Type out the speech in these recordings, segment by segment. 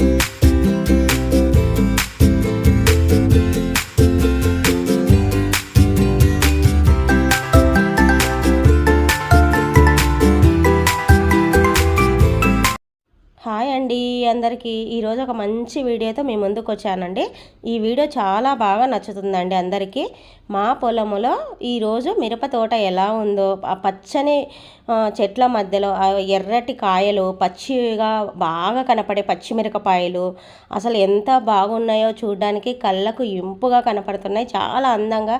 you అందరికీ ఈరోజు ఒక మంచి వీడియోతో మీ ముందుకు వచ్చానండి. ఈ వీడియో చాలా బాగా నచ్చుతుందండి అందరికీ. మా పొలములో ఈరోజు మిరప తోట ఎలా ఉందో ఆ పచ్చని చెట్ల మధ్యలో ఎర్రటి కాయలు పచ్చిగా బాగా కనపడే పచ్చిమిరపకాయలు అసలు ఎంత బాగున్నాయో చూడడానికి కళ్ళకు ఇంపుగా కనపడుతున్నాయి. చాలా అందంగా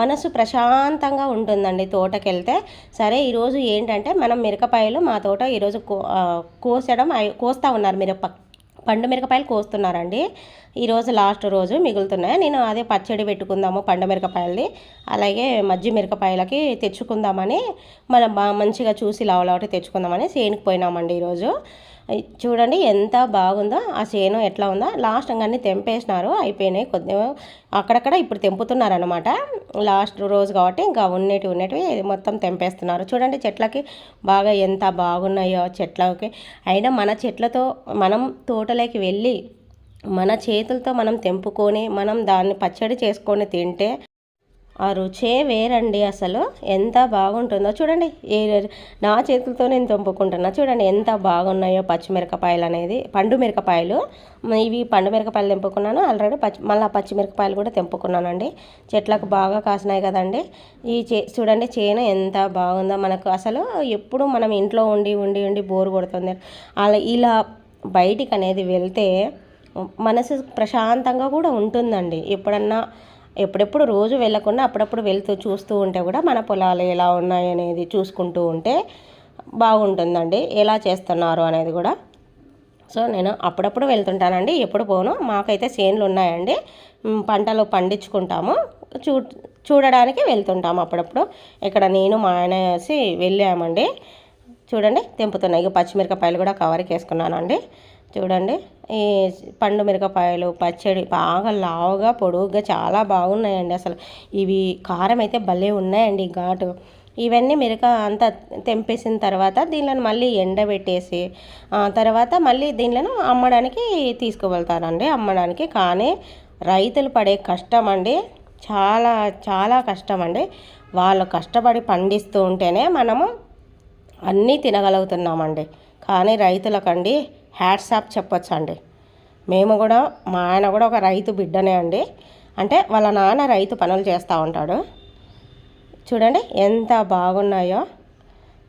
మనసు ప్రశాంతంగా ఉంటుందండి తోటకెళ్తే. సరే ఈరోజు ఏంటంటే మనం మిరపకాయలు మా తోట ఈరోజు కో కోసడం కోస్తా ఉన్నారు మిరప పండు మిరపకాయలు కోస్తున్నారండి. ఈరోజు లాస్ట్ రోజు మిగులుతున్నాయి. నేను అదే పచ్చడి పెట్టుకుందాము పండు మిరపకాయలని. అలాగే మజ్జి మిరపకాయలకి తెచ్చుకుందామని మనం బాగా మంచిగా చూసి లావలావటి తెచ్చుకుందామని సేనికి పోయినామండి ఈరోజు చూడండి ఎంత బాగుందో ఆ చేను ఎట్లా ఉందో. లాస్ట్ అన్నీ తెంపేసినారు అయిపోయినాయి కొద్దిగా అక్కడక్కడ ఇప్పుడు తెంపుతున్నారు అనమాట లాస్ట్ రోజు కాబట్టి ఇంకా ఉన్నటి ఉన్నటివి మొత్తం తెంపేస్తున్నారు. చూడండి చెట్లకి బాగా ఎంత బాగున్నాయో చెట్లకి. అయినా మన చెట్లతో మనం తోటలోకి వెళ్ళి మన చేతులతో మనం తెంపుకొని మనం దాన్ని పచ్చడి చేసుకొని తింటే ఆ రుచే వేరండి అసలు. ఎంత బాగుంటుందో చూడండి. నా చేతులతో నేను తెంపుకుంటున్నా. చూడండి ఎంత బాగున్నాయో పచ్చిమిరపకాయలు అనేది. పండు మిరపకాయలు. ఇవి పండు మిరపకాయలు తెంపుకున్నాను. ఆల్రెడీ పచ్చి మళ్ళీ పచ్చిమిరపకాయలు కూడా తెంపుకున్నానండి. చెట్లకు బాగా కాసినాయి కదండి. ఈ చే చూడండి చేను ఎంత బాగుందో మనకు. అసలు ఎప్పుడు మనం ఇంట్లో ఉండి ఉండి ఉండి బోరు కొడుతుంది. అలా ఇలా బయటికి అనేది వెళ్తే మనసు ప్రశాంతంగా కూడా ఉంటుందండి. ఎప్పుడన్నా ఎప్పుడెప్పుడు రోజు వెళ్ళకుండా అప్పుడప్పుడు వెళ్తూ చూస్తూ ఉంటే కూడా మన పొలాలు ఎలా ఉన్నాయనేది చూసుకుంటూ ఉంటే బాగుంటుందండి. ఎలా చేస్తున్నారు అనేది కూడా. సో నేను అప్పుడప్పుడు వెళ్తుంటానండి. ఎప్పుడు పోను. మాకైతే చేనులు ఉన్నాయండి. పంటలు పండించుకుంటాము. చూ చూడడానికి వెళ్తుంటాము అప్పుడప్పుడు. ఇక్కడ నేను మా ఆయన వేసి వెళ్ళామండి. చూడండి తెంపుతున్నాయి. ఇక పచ్చిమిరపకాయలు కూడా కవర్కి వేసుకున్నానండి. చూడండి. ఈ పండు మిరపకాయలు పచ్చడి బాగా లావుగా పొడుగుగా చాలా బాగున్నాయండి అసలు. ఇవి కారం అయితే భలే ఉన్నాయండి ఘాటు. ఇవన్నీ మిరక అంతా తెంపేసిన తర్వాత దీనిలను మళ్ళీ ఎండబెట్టేసి తర్వాత మళ్ళీ దీనిలను అమ్మడానికి తీసుకువెళ్తారండి అమ్మడానికి. కానీ రైతులు పడే కష్టం అండి చాలా చాలా కష్టం అండి. వాళ్ళు కష్టపడి పండిస్తూ ఉంటేనే మనము అన్నీ తినగలుగుతున్నామండి. కానీ రైతులకండి హ్యాట్సాప్ చెప్పొచ్చు అండి మేము కూడా మా ఆయన కూడా ఒక రైతు బిడ్డనే అండి. అంటే వాళ్ళ నాన్న రైతు పనులు చేస్తూ ఉంటాడు. చూడండి ఎంత బాగున్నాయో.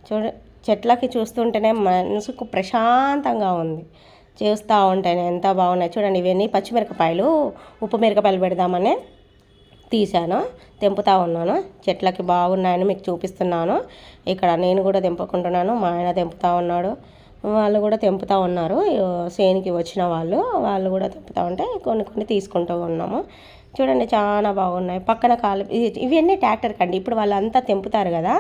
చూడ చెట్లకి చూస్తుంటేనే మనసుకు ప్రశాంతంగా ఉంది. చూస్తూ ఉంటేనే ఎంత బాగున్నాయి. చూడండి ఇవన్నీ పచ్చిమిరపకాయలు ఉప్పు మిరపకాయలు పెడదామని తీశాను. తెంపుతూ ఉన్నాను. చెట్లకి బాగున్నాయని మీకు చూపిస్తున్నాను. ఇక్కడ నేను కూడా తెంపుకుంటున్నాను. మా ఆయన తెంపుతూ ఉన్నాడు. వాళ్ళు కూడా తెంపుతూ ఉన్నారు. సేనికి వచ్చిన వాళ్ళు. వాళ్ళు కూడా తెంపుతూ ఉంటే కొన్ని కొన్ని తీసుకుంటూ ఉన్నాము. చూడండి చాలా బాగున్నాయి. పక్కన కాలు ఇవన్నీ ట్రాక్టర్ కండి. ఇప్పుడు వాళ్ళంతా తెంపుతారు కదా.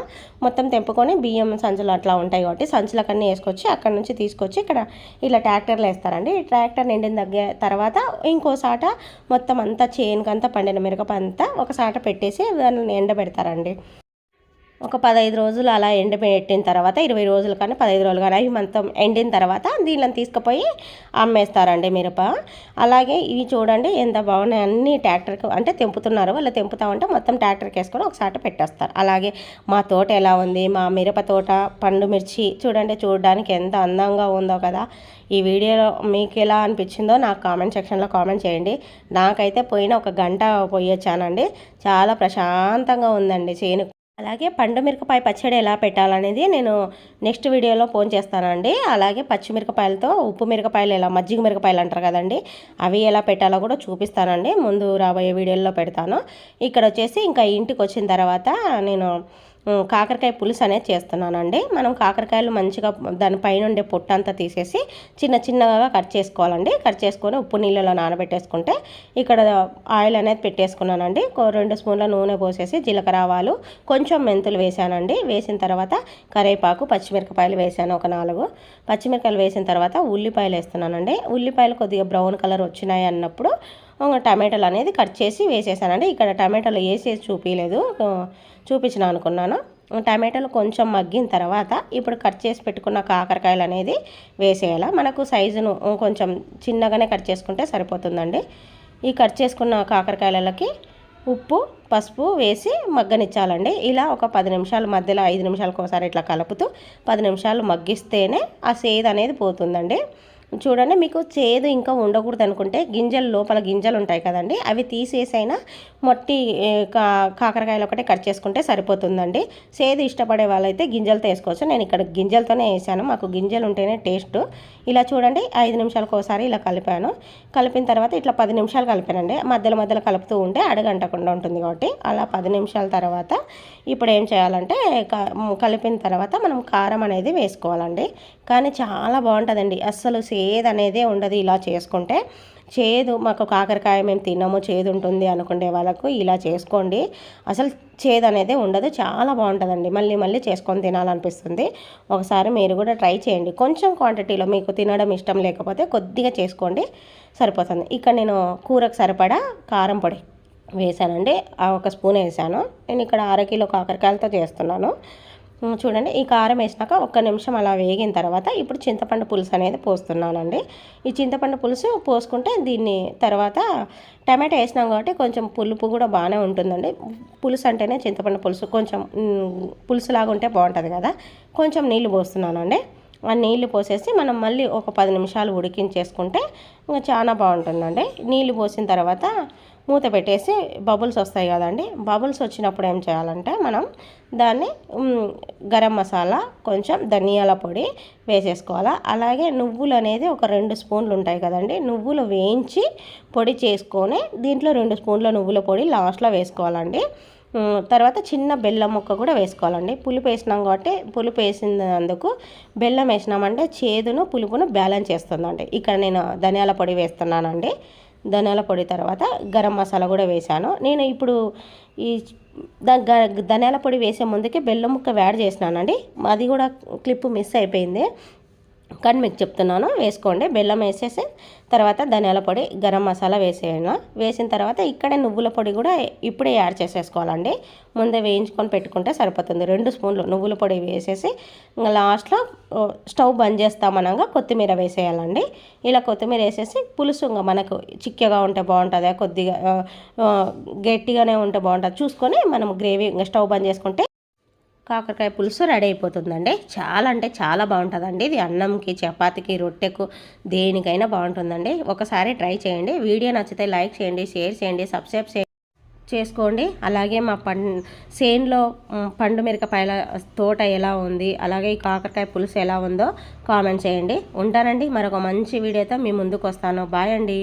మొత్తం తెంపుకొని బియ్యం సంచులు అట్లా ఉంటాయి కాబట్టి సంచులకన్నీ వేసుకొచ్చి అక్కడ నుంచి తీసుకొచ్చి ఇక్కడ ఇలా ట్రాక్టర్లు వేస్తారండి. ట్రాక్టర్ నిండిన దగ్గర తర్వాత ఇంకో సాట మొత్తం అంతా చేనుకంతా పండిన మిరప అంతా ఒక సాట పెట్టేసి దాన్ని ఎండబెడతారండి. ఒక పదహైదు రోజులు అలా ఎండబెట్టిన తర్వాత ఇరవై రోజులు కానీ పదహైదు రోజులు కానీ అవి మొత్తం ఎండిన తర్వాత దీనిని తీసుకుపోయి అమ్మేస్తారండి మిరప. అలాగే ఇవి చూడండి ఎంత బాగున్నాయి. అన్ని ట్రాక్టర్కి అంటే తెంపుతున్నారు. వాళ్ళు తెంపుతా ఉంటే మొత్తం ట్రాక్టర్కి వేసుకొని ఒకసారి పెట్టేస్తారు. అలాగే మా తోట ఎలా ఉంది? మా మిరప తోట పండు మిర్చి చూడండి చూడడానికి ఎంత అందంగా ఉందో కదా. ఈ వీడియోలో మీకు ఎలా అనిపించిందో నాకు కామెంట్ సెక్షన్లో కామెంట్ చేయండి. నాకైతే పోయిన ఒక గంట పోయొచ్చానండి చాలా ప్రశాంతంగా ఉందండి చేను అలాగే పండు మిరపకాయ పచ్చడి ఎలా పెట్టాలనేది నేను నెక్స్ట్ వీడియోలో ఫోన్ చేస్తానండి. అలాగే పచ్చిమిరపకాయలతో ఉప్పు మిరపకాయలు ఎలా మజ్జిగ మిరపకాయలు అంటారు కదండి అవి ఎలా పెట్టాలో కూడా చూపిస్తానండి. ముందు రాబోయే వీడియోలో పెడతాను. ఇక్కడ వచ్చేసి ఇంకా ఇంటికి వచ్చిన తర్వాత నేను కాకరకాయ పులుసు అనేది చేస్తున్నానండి. మనం కాకరకాయలు మంచిగా దానిపైన ఉండే పొట్టు అంతా తీసేసి చిన్న చిన్నగా కట్ చేసుకోవాలండి. కట్ చేసుకొని ఉప్పు నీళ్ళలో నానబెట్టేసుకుంటే ఇక్కడ ఆయిల్ అనేది పెట్టేసుకున్నానండి. రెండు స్పూన్ల నూనె పోసేసి జీలకర్ర ఆవాలు కొంచెం మెంతులు వేసానండి. వేసిన తర్వాత కరివేపాకు పచ్చిమిరపకాయలు వేసాను ఒక నాలుగు. పచ్చిమిరపకాయలు వేసిన తర్వాత ఉల్లిపాయలు వేస్తున్నానండి. ఉల్లిపాయలు కొద్దిగా బ్రౌన్ కలర్ వచ్చినాయి అన్నప్పుడు టమాటాలు అనేది కట్ చేసి వేసేసానండి. ఇక్కడ టమాటాలు వేసేసి చూపించలేదు చూపించిన అనుకున్నాను. టమాటాలు కొంచెం మగ్గిన తర్వాత ఇప్పుడు కట్ చేసి పెట్టుకున్న కాకరకాయలు అనేది వేసేయాలి. మనకు సైజును కొంచెం చిన్నగానే కట్ చేసుకుంటే సరిపోతుందండి. ఈ కట్ చేసుకున్న కాకరకాయలకి ఉప్పు పసుపు వేసి మగ్గనిచ్చాలండి. ఇలా ఒక పది నిమిషాలు మధ్యలో ఐదు నిమిషాలకు ఒకసారి ఇట్లా కలుపుతూ పది నిమిషాలు మగ్గిస్తేనే ఆ సేద్ అనేది పోతుందండి. చూడండి మీకు చేదు ఇంకా ఉండకూడదు అనుకుంటే గింజలు లోపల గింజలు ఉంటాయి కదండి అవి తీసేసైనా మొట్టి కా కాకరకాయలు ఒకటే కట్ చేసుకుంటే సరిపోతుందండి. చేదు ఇష్టపడే వాళ్ళైతే గింజలతో వేసుకోవచ్చు నేను ఇక్కడ గింజలతోనే వేసాను. మాకు గింజలు ఉంటేనే టేస్ట్. ఇలా చూడండి ఐదు నిమిషాలకు ఒకసారి ఇలా కలిపాను. కలిపిన తర్వాత ఇట్లా పది నిమిషాలు కలిపానండి. మధ్యలో మధ్యలో కలుపుతూ ఉంటే అడగంటకుండా ఉంటుంది కాబట్టి అలా పది నిమిషాల తర్వాత ఇప్పుడు ఏం చేయాలంటే కలిపిన తర్వాత మనం కారం అనేది వేసుకోవాలండి. కానీ చాలా బాగుంటుందండి. అస్సలు సే అనేది ఉండదు ఇలా చేసుకుంటే. చేదు మాకు కాకరకాయ మేము తినము చేదు ఉంటుంది అనుకునే వాళ్ళకు ఇలా చేసుకోండి. అసలు చేదు అనేది ఉండదు చాలా బాగుంటుందండి. మళ్ళీ మళ్ళీ చేసుకొని తినాలనిపిస్తుంది. ఒకసారి మీరు కూడా ట్రై చేయండి. కొంచెం క్వాంటిటీలో మీకు తినడం ఇష్టం లేకపోతే కొద్దిగా చేసుకోండి సరిపోతుంది. ఇక్కడ నేను కూరకు సరిపడా కారం పొడి వేసానండి ఒక స్పూన్ వేసాను నేను ఇక్కడ అరకిలో కాకరకాయలతో చేస్తున్నాను. చూడండి ఈ కారం వేసినాక ఒక్క నిమిషం అలా వేగిన తర్వాత ఇప్పుడు చింతపండు పులుసు అనేది పోస్తున్నానండి. ఈ చింతపండు పులుసు పోసుకుంటే దీన్ని తర్వాత టమాటా వేసినాం కాబట్టి కొంచెం పులుపు కూడా బాగానే ఉంటుందండి. పులుసు అంటేనే చింతపండు పులుసు కొంచెం పులుసులాగా ఉంటే బాగుంటుంది కదా. కొంచెం నీళ్ళు పోస్తున్నానండి. ఆ నీళ్ళు పోసేసి మనం మళ్ళీ ఒక పది నిమిషాలు ఉడికించేసుకుంటే ఇంకా చాలా బాగుంటుందండి. నీళ్ళు పోసిన తర్వాత మూత పెట్టేసి బబుల్స్ వస్తాయి కదండి. బబుల్స్ వచ్చినప్పుడు ఏం చేయాలంటే మనం దాన్ని గరం మసాలా కొంచెం ధనియాల పొడి వేసేసుకోవాలా. అలాగే నువ్వులు అనేది ఒక రెండు స్పూన్లు ఉంటాయి కదండి. నువ్వులు వేయించి పొడి చేసుకొని దీంట్లో రెండు స్పూన్ల నువ్వుల పొడి లాస్ట్లో వేసుకోవాలండి. తర్వాత చిన్న బెల్లం ముక్క కూడా వేసుకోవాలండి. పులుపు వేసినాం కాబట్టి పులుపు వేసినందుకు బెల్లం వేసినామంటే చేదును పులుపును బ్యాలెన్స్ చేస్తుందండి. ఇక్కడ నేను ధనియాల పొడి వేస్తున్నానండి. ధనియాల పొడి తర్వాత గరం మసాలా కూడా వేసాను నేను ఇప్పుడు ఈ ధనియాల పొడి వేసే ముందుకే బెల్లం ముక్క యాడ్ చేసినానండి. అది కూడా క్లిప్ మిస్ అయిపోయింది. కానీ మీకు చెప్తున్నాను వేసుకోండి. బెల్లం వేసేసి తర్వాత ధనియాల పొడి గరం మసాలా వేసేయండి వేసిన తర్వాత ఇక్కడే నువ్వుల పొడి కూడా ఇప్పుడే యాడ్ చేసేసుకోవాలండి. ముందే వేయించుకొని పెట్టుకుంటే సరిపోతుంది. రెండు స్పూన్లు నువ్వుల పొడి వేసేసి లాస్ట్లో స్టవ్ బంద్ చేస్తామనగా కొత్తిమీర వేసేయాలండి. ఇలా కొత్తిమీర వేసేసి పులుసు ఇంకా మనకు చిక్కగా ఉంటే బాగుంటుంది కొద్దిగా గట్టిగానే ఉంటే బాగుంటుంది. చూసుకొని మనం గ్రేవీ ఇంకా స్టవ్ బంద్ చేసుకుంటే కాకరకాయ పులుసు రెడీ అయిపోతుందండి. చాలా అంటే చాలా బాగుంటుందండి. ఇది అన్నంకి చపాతీకి రొట్టెకు దేనికైనా బాగుంటుందండి. ఒకసారి ట్రై చేయండి. వీడియో నచ్చితే లైక్ చేయండి షేర్ చేయండి సబ్స్క్రైబ్ చేయండి చేసుకోండి. అలాగే మా పం సేన్లో పండు మిరపకాయల తోట ఎలా ఉంది అలాగే ఈ కాకరకాయ పులుసు ఎలా ఉందో కామెంట్ చేయండి. ఉంటానండి. మరొక మంచి వీడియోతో మీ ముందుకు వస్తాను. బాయ్ అండి.